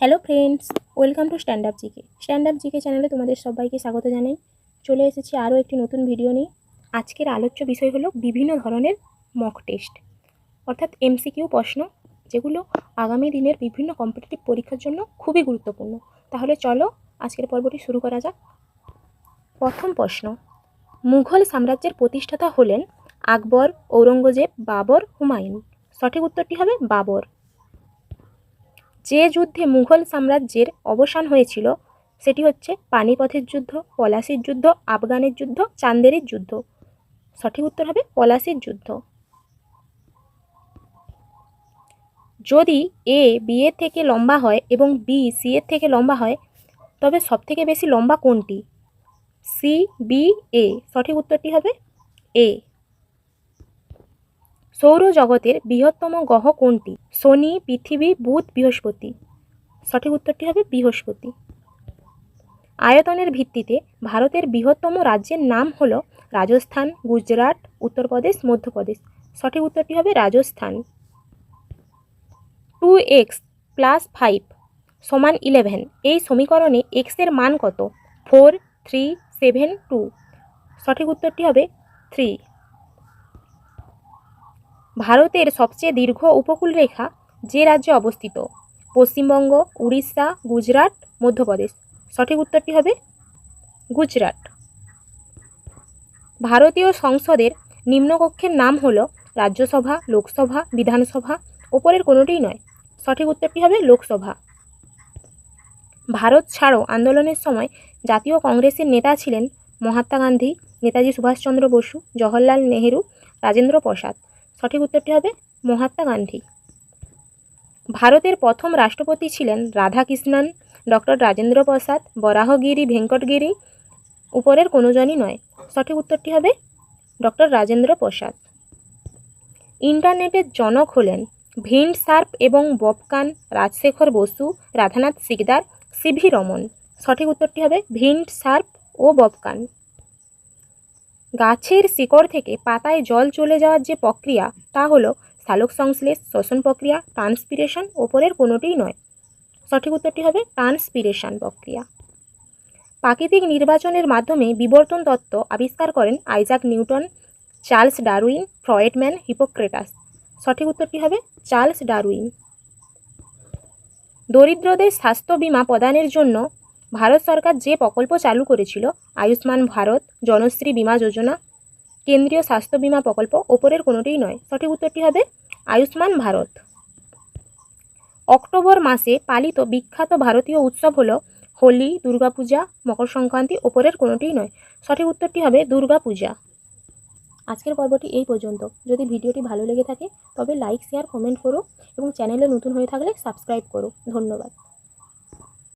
Hello friends, welcome to stand up GK. Stand up GK চ্যানেলে তোমাদের সবাইকে স্বাগত জানাই। চলে এসেছি আরও একটি নতুন ভিডিও নিয়ে। আজকের আলোচ্য বিষয় হলো বিভিন্ন ধরনের মক টেস্ট অর্থাৎ এমসিকিউ প্রশ্ন, যেগুলো আগামী দিনের বিভিন্ন কম্পিটিটিভ পরীক্ষার জন্য খুবই গুরুত্বপূর্ণ। তাহলে চলো আজকের পর্বটি শুরু করা যাক। প্রথম প্রশ্ন, মুঘল সাম্রাজ্যের প্রতিষ্ঠাতা হলেন আকবর, ঔরঙ্গজেব, বাবর, হুমায়ুন। সঠিক উত্তরটি হবে বাবর। যে যুদ্ধে মুঘল সাম্রাজ্যের অবসান হয়েছিল, সেটি হচ্ছে পানিপথের যুদ্ধ, পলাশির যুদ্ধ, আফগানের যুদ্ধ, চান্দেরির যুদ্ধ। সঠিক উত্তর হবে পলাশির যুদ্ধ। যদি এ, বি এর থেকে লম্বা হয় এবং বি, সি এর থেকে লম্বা হয়, তবে সবথেকে বেশি লম্বা কোনটি? C, B, A. সঠিক উত্তরটি হবে এ। সৌরজগতের বৃহত্তম গ্রহ কোনটি? শনি, পৃথিবী, বুধ, বৃহস্পতি। সঠিক উত্তরটি হবে বৃহস্পতি। আয়তনের ভিত্তিতে ভারতের বৃহত্তম রাজ্যের নাম হল রাজস্থান, গুজরাট, উত্তরপ্রদেশ, মধ্যপ্রদেশ। সঠিক উত্তরটি হবে Rajasthan. Two x plus five সমান ইলেভেন। এই সমীকরণে এক্সের মান কত? Four, three, seven, two. সঠিক উত্তরটি হবে থ্রি। ভারতের সবচেয়ে দীর্ঘ উপকূলরেখা যে রাজ্যে অবস্থিত, পশ্চিমবঙ্গ, উড়িষ্যা, গুজরাট, মধ্যপ্রদেশ। সঠিক উত্তরটি হবে গুজরাট। ভারতীয় সংসদের নিম্নকক্ষের নাম হল রাজ্যসভা, লোকসভা, বিধানসভা, ওপরের কোনোটিই নয়। সঠিক উত্তরটি হবে লোকসভা। ভারত ছাড়ো আন্দোলনের সময় জাতীয় কংগ্রেসের নেতা ছিলেন মহাত্মা গান্ধী, নেতাজি সুভাষচন্দ্র বসু, জওহরলাল নেহেরু, রাজেন্দ্র প্রসাদ। সঠিক উত্তরটি হবে মহাত্মা গান্ধী। ভারতের প্রথম রাষ্ট্রপতি ছিলেন রাধাকৃষ্ণন, ডক্টর রাজেন্দ্র প্রসাদ, বরাহগিরি, ভেঙ্কটগিরি, উপরের কোনো জনই নয়। সঠিক উত্তরটি হবে ডক্টর রাজেন্দ্র প্রসাদ। ইন্টারনেটের জনক হলেন ভিন্ড সার্প এবং Bob Kahn Rajshekhar Basu, Radhanath Sikdar, CV Raman. সঠিক উত্তরটি হবে ভিন্ড সার্প ও ববকান। গাছের শিকড় থেকে পাতায় জল চলে যাওয়ার যে প্রক্রিয়া, তা হলো সালোক সংশ্লেষ, শ্বসন প্রক্রিয়া, ট্রান্সপিরেশন ওপরের কোনোটিই নয়। সঠিক উত্তরটি হবে ট্রান্সপিরেশন প্রক্রিয়া। প্রাকৃতিক নির্বাচনের মাধ্যমে বিবর্তন তত্ত্ব আবিষ্কার করেন Isaac Newton, Charles Darwin, Freudman, Hippocrates. সঠিক উত্তরটি হবে চার্লস ডারউইন। দরিদ্রদের স্বাস্থ্য বীমা প্রদানের জন্য ভারত সরকার যে প্রকল্প চালু করেছিল, আয়ুষ্মান ভারত জনশ্রী বিমা যোজনা, কেন্দ্রীয় স্বাস্থ্য বিমা প্রকল্প, ওপরের কোনোটিই নয়। সঠিক উত্তরটি হবে আয়ুষ্মান ভারত। অক্টোবর মাসে পালিত বিখ্যাত ভারতীয় উৎসব হলো হোলি, দুর্গাপূজা, মকর সংক্রান্তি, ওপরের কোনোটিই নয়। সঠিক উত্তরটি হবে দুর্গাপূজা। আজকের পর্বটি এই পর্যন্ত। যদি ভিডিওটি ভালো লেগে থাকে, তবে লাইক, শেয়ার, কমেন্ট করো এবং চ্যানেলে নতুন হয়ে থাকলে সাবস্ক্রাইব করো। ধন্যবাদ।